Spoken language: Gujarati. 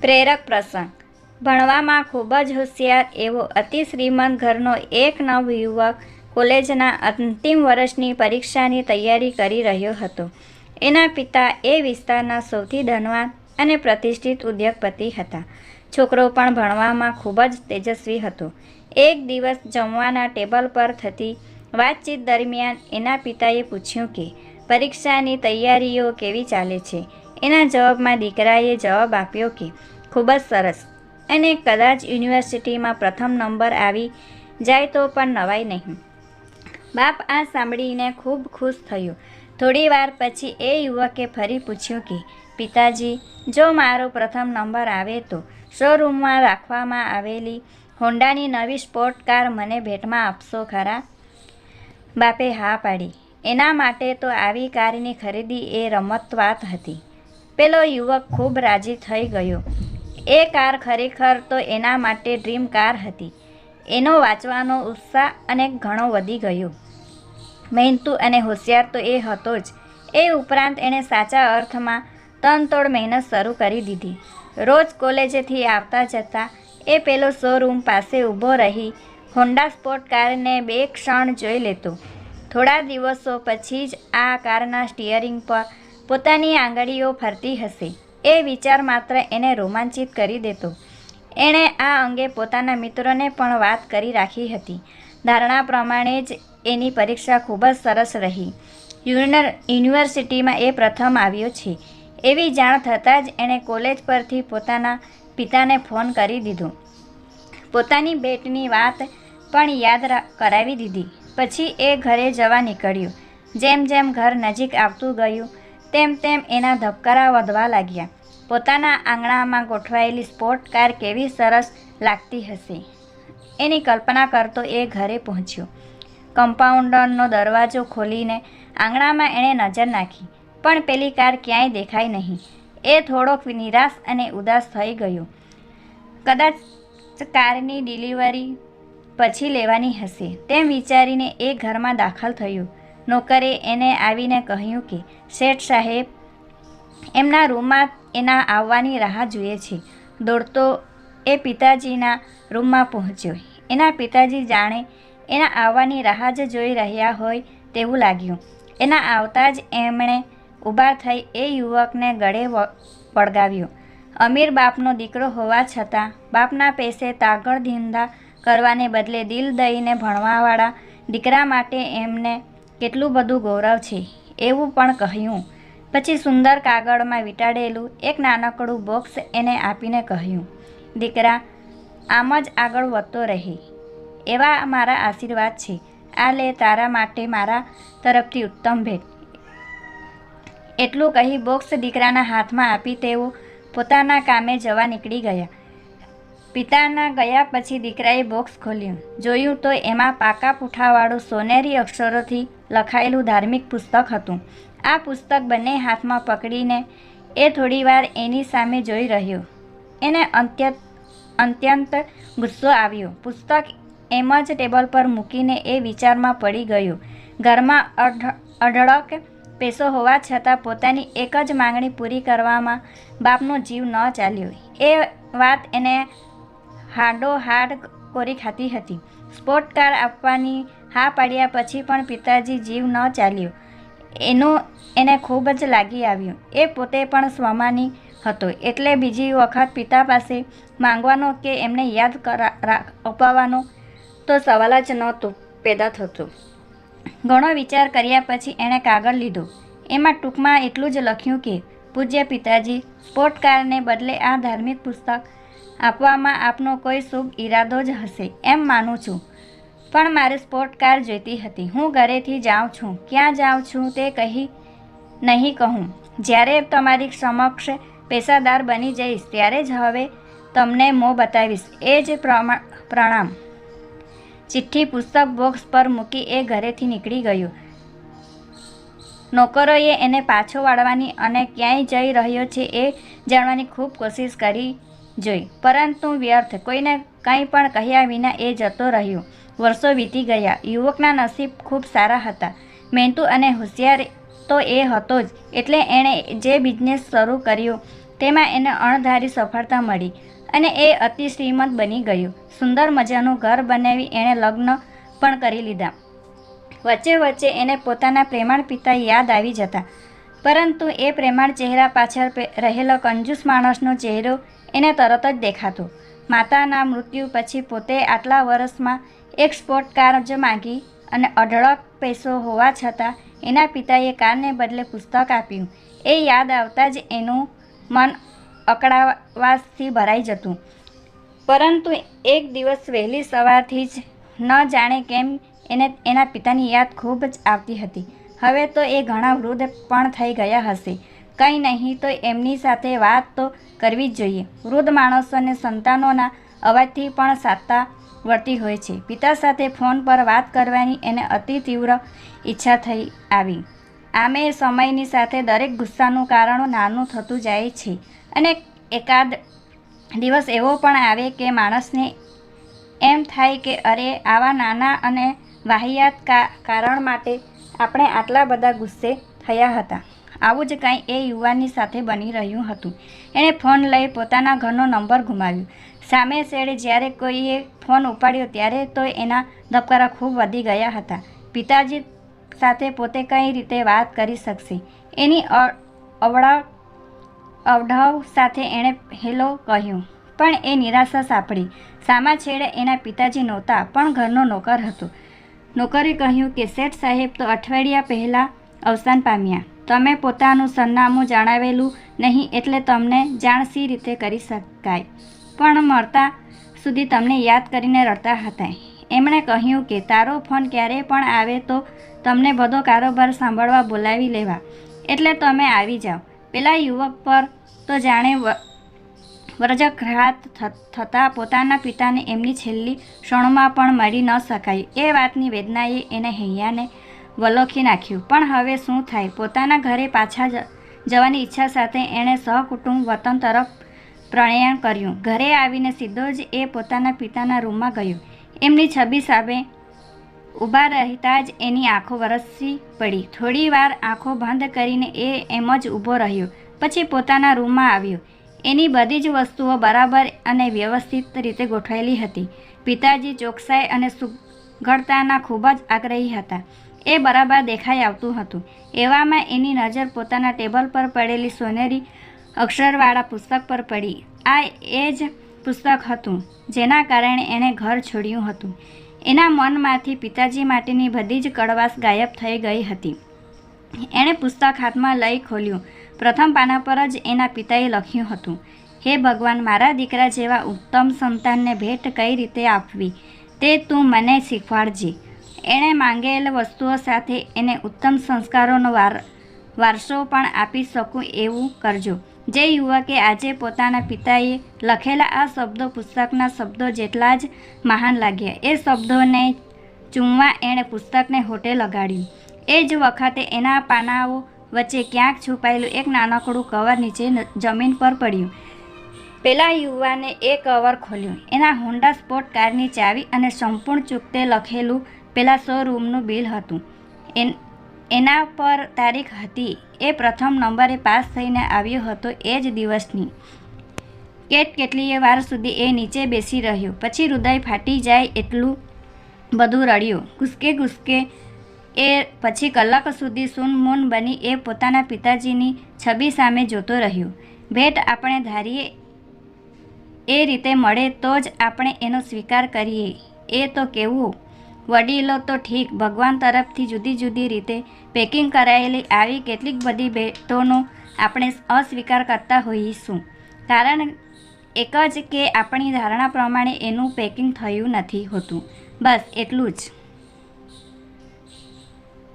પ્રેરક પ્રસંગ. ભણવામાં ખૂબ જ હોશિયાર એવો અતિ શ્રીમંત ઘરનો એક નવયુવક કોલેજના અંતિમ વર્ષની પરીક્ષાની તૈયારી કરી રહ્યો હતો. એના પિતા એ વિસ્તારના સૌથી ધનવાન અને પ્રતિષ્ઠિત ઉદ્યોગપતિ હતા. છોકરો પણ ભણવામાં ખૂબ જ તેજસ્વી હતો. એક દિવસ જમવાના ટેબલ પર થતી વાતચીત દરમિયાન એના પિતાએ પૂછ્યું કે, પરીક્ષાની તૈયારીઓ કેવી ચાલે છે? એના જવાબમાં દીકરાએ જવાબ આપ્યો કે, ખૂબ જ સરસ. અને કદાચ યુનિવર્સિટીમાં પ્રથમ નંબર આવી જાય તો પણ નવાય નહીં. બાપ આ સાંભળીને ખૂબ ખુશ થયો. થોડી વાર પછી એ યુવકે ફરી પૂછ્યું કે, પિતાજી, જો મારો પ્રથમ નંબર આવે તો શોરૂમમાં રાખવામાં આવેલી હોન્ડાની નવી સ્પોર્ટ કાર મને ભેટમાં આપશો ખરા? બાપે હા પાડી. એના માટે તો આવી કારની ખરીદી એ રમત વાત હતી. પેલો યુવક ખૂબ રાજી થઈ ગયો. એ કાર ખરેખર તો એના માટે ડ્રીમ કાર હતી. એનો વાંચવાનો ઉત્સાહ અને ઘણો વધી ગયો. મહેનતુ અને હોશિયાર તો એ હતો જ. એ ઉપરાંત એણે સાચા અર્થમાં તનતોડ મહેનત શરૂ કરી દીધી. રોજ કોલેજેથી આવતા જતા એ પેલો શોરૂમ પાસે ઊભો રહી હોન્ડા સ્પોર્ટ કારને બે ક્ષણ જોઈ લેતો. થોડા દિવસો પછી જ આ કારના સ્ટિયરિંગ પર પોતાની આંગળીઓ ફરતી હશે. એ વિચાર માત્ર એને રોમાંચિત કરી દેતો. એણે આ અંગે પોતાના મિત્રોને પણ વાત કરી રાખી હતી. ધારણા પ્રમાણે જ એની પરીક્ષા ખૂબ જ સરસ રહી. યુનિર, યુનિવર્સિટીમાં એ પ્રથમ આવ્યો છે. એવી જાણ થતાં જ એણે કોલેજ પરથી પોતાના પિતાને ફોન કરી દીધો. પોતાની બેટની વાત પણ યાદ કરાવી દીધી. પછી એ ઘરે જવા નીકળ્યું. જેમ જેમ ઘર નજીક આવતું ગયું તેમ તેમ એના ધબકારા વધવા લાગ્યા. પોતાના આંગણામાં ગોઠવાયેલી સ્પોર્ટ કાર કેવી સરસ લાગતી હશે? એની કલ્પના કરતો એ ઘરે પહોંચ્યો. કમ્પાઉન્ડરનો દરવાજો ખોલીને આંગણામાં એણે નજર નાખી, પણ પેલી કાર ક્યાંય દેખાઈ નહીં. એ થોડોક નિરાશ અને ઉદાસ થઈ ગયો. કદાચ કારની ડિલિવરી પછી લેવાની હશે, તેમ વિચારીને એ ઘરમાં દાખલ થયો. નોકરે એને આવીને કહ્યું કે, શેઠ સાહેબ, એમના રૂમમાં એના આવવાની રાહ જુએ છે. દોડતો એ પિતાજીના રૂમમાં પહોંચ્યો. એના પિતાજી જાણે એના આવવાની રાહ જ જોઈ રહ્યા હોય તેવું લાગ્યું. એના આવતા જ એમણે ઊભા થઈ એ યુવકને ગળે વળગાવ્યો. અમીર બાપનો દીકરો હોવા છતાં બાપના પૈસે તાગળ ધીંધા કરવાને બદલે દિલ દઈને ભણવાવાળા દીકરા માટે એમને કેટલું બધું ગૌરવ છે, એવું પણ કહ્યું. પછી સુંદર કાગળમાં વીંટાળેલું એક નાનકડું બોક્સ એને આપીને કહ્યું, દીકરા, આમ જ આગળ વધતો રહે. એવા મારા આશીર્વાદ છે. આ લે તારા માટે મારા તરફથી ઉત્તમ ભેટ. એટલું કહી બોક્સ દીકરાના હાથમાં આપી તેઓ પોતાના કામે જવા નીકળી ગયા. પિતાના ગયા પછી દીકરાએ બોક્સ ખોલ્યું. જોયું તો એમાં પાકા પુઠાવાળું સોનેરી અક્ષરોથી લખાયેલું ધાર્મિક પુસ્તક હતું. આ પુસ્તક બંને હાથમાં પકડીને એ થોડીવાર એની સામે જોઈ રહ્યો. એને અંત્યત, અત્યંત ગુસ્સો આવ્યો. પુસ્તક એમ જ ટેબલ પર મૂકીને એ વિચારમાં પડી ગયો. ઘરમાં અઢ, અઢળક પેસો હોવા છતાં પોતાની એક જ માંગણી પૂરી કરવામાં બાપનો જીવ ન ચાલ્યો. એ વાત એને હાડો હાડ કોરી ખાતી હતી. સ્પોર્ટ કાર આપવાની હા પાડ્યા પછી પણ પિતાજી જીવ ન ચાલ્યો. એનું, એને ખૂબ જ લાગી આવ્યું. એ પોતે પણ સ્વમાની હતો. એટલે બીજી વખત પિતા પાસે માંગવાનો કે એમને યાદ કરા અપાવવાનો તો સવાલ જ નહોતો, પેદા થતો. ઘણો વિચાર કર્યા પછી એણે કાગળ લીધો. એમાં ટૂંકમાં એટલું જ લખ્યું કે, પૂજ્ય પિતાજી સ્પોર્ટ કારને બદલે આ ધાર્મિક પુસ્તક આપવામાં આપનો કોઈ શુભ ઈરાદો જ હશે, એમ માનું છું. પણ મારે સ્પોર્ટ કાર જોઈતી હતી. હું ઘરેથી જાઉં છું. ક્યાં જાઉં છું તે કહી નહીં કહું. જ્યારે તમારી સમક્ષ પેશાદાર બની જઈશ, ત્યારે જ હવે તમને મોં બતાવીશ. એ જ પ્રણામ. ચિઠ્ઠી પુસ્તક બોક્સ પર મૂકી એ ઘરેથી નીકળી ગયું. નોકરોએ એને પાછો વાળવાની અને ક્યાંય જઈ રહ્યો છે એ જાણવાની ખૂબ કોશિશ કરી જોઈ. પરંતુ વ્યર્થ. કોઈને કંઈ પણ કહ્યા વિના એ જતો રહ્યો. વર્ષો વીતી ગયા. યુવકના નસીબ ખૂબ સારા હતા. મહેનતુ અને હોશિયાર તો એ હતો જ. એટલે એણે જે બિઝનેસ શરૂ કર્યો, તેમાં એને અણધારી સફળતા મળી અને એ અતિ શ્રીમંત બની ગયું. સુંદર મજાનું ઘર બનાવી એણે લગ્ન પણ કરી લીધા. વચ્ચે વચ્ચે એને પોતાના પ્રેમાળ પિતા યાદ આવી જતા. પરંતુ એ પ્રેમાળ ચહેરા પાછળ રહેલો કંજૂસ માણસનો ચહેરો એને તરત જ દેખાતો. માતાના મૃત્યુ પછી પોતે આટલા વર્ષમાં એક સ્પોર્ટ કાર જ માગી અને અઢળક પૈસો હોવા છતાં એના પિતાએ કારને બદલે પુસ્તક આપ્યું. એ યાદ આવતા જ એનું મન અકળાવાસથી ભરાઈ જતું. પરંતુ એક દિવસ વહેલી સવારથી જ ન જાણે કેમ એને એના પિતાની યાદ ખૂબ જ આવતી હતી. હવે તો એ ઘણા વૃદ્ધ પણ થઈ ગયા હશે. કંઈ નહીં તો એમની સાથે વાત તો કરવી જ જોઈએ. વૃદ્ધ માણસોને સંતાનોના અવાજથી પણ સાતા વર્તી હોય છે. પિતા સાથે ફોન પર વાત કરવાની એને અતિ તીવ્ર ઈચ્છા થઈ આવી. આમે સમયની સાથે દરેક ગુસ્સાનું કારણ નાનું થતું જાય છે. અને એકાદ દિવસ એવો પણ આવે કે માણસને એમ થાય કે અરે, આવા નાના અને વાહિયાત કા, કારણ માટે આપણે આટલા બધા ગુસ્સે થયા હતા. આવું જ કાંઈ એ યુવાનની સાથે બની રહ્યું હતું. એણે ફોન લઈ પોતાના ઘરનો નંબર ગુમાવ્યો. સામે શેડે જ્યારે કોઈએ ફોન ઉપાડ્યો ત્યારે તો એના ધબકારા ખૂબ વધી ગયા હતા. પિતાજી સાથે પોતે કઈ રીતે વાત કરી શકશે? એની અવડા અવઢવ સાથે એણે હેલો કહ્યું. પણ એ નિરાશા સાંપડી. સામા છેડે એના પિતાજી નહોતા, પણ ઘરનો નોકર હતો. નોકરે કહ્યું કે, શેઠ સાહેબ તો અઠવાડિયા પહેલાં અવસાન પામ્યા. તમે પોતાનું સરનામું જણાવેલું નહીં એટલે તમને જાણ સી રીતે કરી શકાય. પણ મળતા સુધી તમને યાદ કરીને રડતા હતા. એમણે કહ્યું કે, તારો ફોન ક્યારે પણ આવે તો તમને બધો કારોબાર સાંભળવા બોલાવી લેવા. એટલે તમે આવી જાઓ. પેલા યુવક પર તો જાણે વ્રજઘાત થતાં પોતાના પિતાને એમની છેલ્લી ક્ષણોમાં પણ મળી ન શકાય. એ વાતની વેદનાએ એને હૈયાને વલોખી નાખ્યું. પણ હવે શું થાય? પોતાના ઘરે પાછા જવાની ઈચ્છા સાથે એણે સહકુટુંબ વતન તરફ પ્રણયન કર્યું. ઘરે આવીને સીધો જ એ પોતાના પિતાના રૂમમાં ગયો. એમની છબી સામે ઊભા રહેતા જ એની આંખો વરસી પડી. થોડી વાર આંખો બંધ કરીને એ એમ જ ઊભો રહ્યો. પછી પોતાના રૂમમાં આવ્યો. એની બધી જ વસ્તુઓ બરાબર અને વ્યવસ્થિત રીતે ગોઠવાયેલી હતી. પિતાજી ચોકસાઈ અને સુઘડતાના ખૂબ જ આગ્રહી હતા. એ બરાબર દેખાઈ આવતું હતું. એવામાં એની નજર પોતાના ટેબલ પર પડેલી સોનેરી અક્ષરવાળા પુસ્તક પર પડી. આ એ જ પુસ્તક હતું, જેના કારણે એણે ઘર છોડ્યું હતું. એના મનમાંથી પિતાજી માટેની બધી જ કડવાશ ગાયબ થઈ ગઈ હતી. એણે પુસ્તક હાથમાં લઈ ખોલ્યું. પ્રથમ પાના પર જ એના પિતાએ લખ્યું હતું, હે ભગવાન, મારા દીકરા જેવા ઉત્તમ સંતાનને ભેટ કઈ રીતે આપવી? તે તું મને શીખવાડજે. એણે માંગેલ વસ્તુઓ સાથે એને ઉત્તમ સંસ્કારોનો વાર, વારસો પણ આપી શકું એવું કરજો. જે યુવકે આજે પોતાના પિતાએ લખેલા આ શબ્દો પુસ્તકના શબ્દો જેટલા જ મહાન લાગ્યા. એ શબ્દોને ચૂમવા એણે પુસ્તકને હોટે લગાડ્યું. એ જ વખતે એના પાનાઓ વચ્ચે ક્યાંક છુપાયેલું એક નાનકડું કવર નીચે જમીન પર પડ્યું. પેલા યુવાને એ કવર ખોલ્યું. એના હોન્ડા સ્પોર્ટ કારની ચાવી અને સંપૂર્ણ ચૂકતે લખેલું પેલા શોરૂમનું બિલ હતું. એન, એના પર તારીખ હતી. એ પ્રથમ નંબરે પાસ થઈને આવ્યો હતો એ જ દિવસની. કેટ કેટલીય વાર સુધી એ નીચે બેસી રહ્યો. પછી હૃદય ફાટી જાય એટલું બધું રડ્યું. ગુસ્કે ગુસ્કે એ પછી કલાક સુધી સુનમૂન બની એ પોતાના પિતાજીની છબી સામે જોતો રહ્યો. ભેટ આપણે ધારીએ, એ રીતે મળે તો જ આપણે એનો સ્વીકાર કરીએ. એ તો કેવું? વડીલો તો ઠીક, ભગવાન તરફથી જુદી જુદી રીતે પેકિંગ કરાયેલી આવી કેટલીક બધી ભેટોનો આપણે અસ્વીકાર કરતા હોઈશું. કારણ એક જ કે આપણી ધારણા પ્રમાણે એનું પેકિંગ થયું નથી હોતું. બસ, એટલું જ.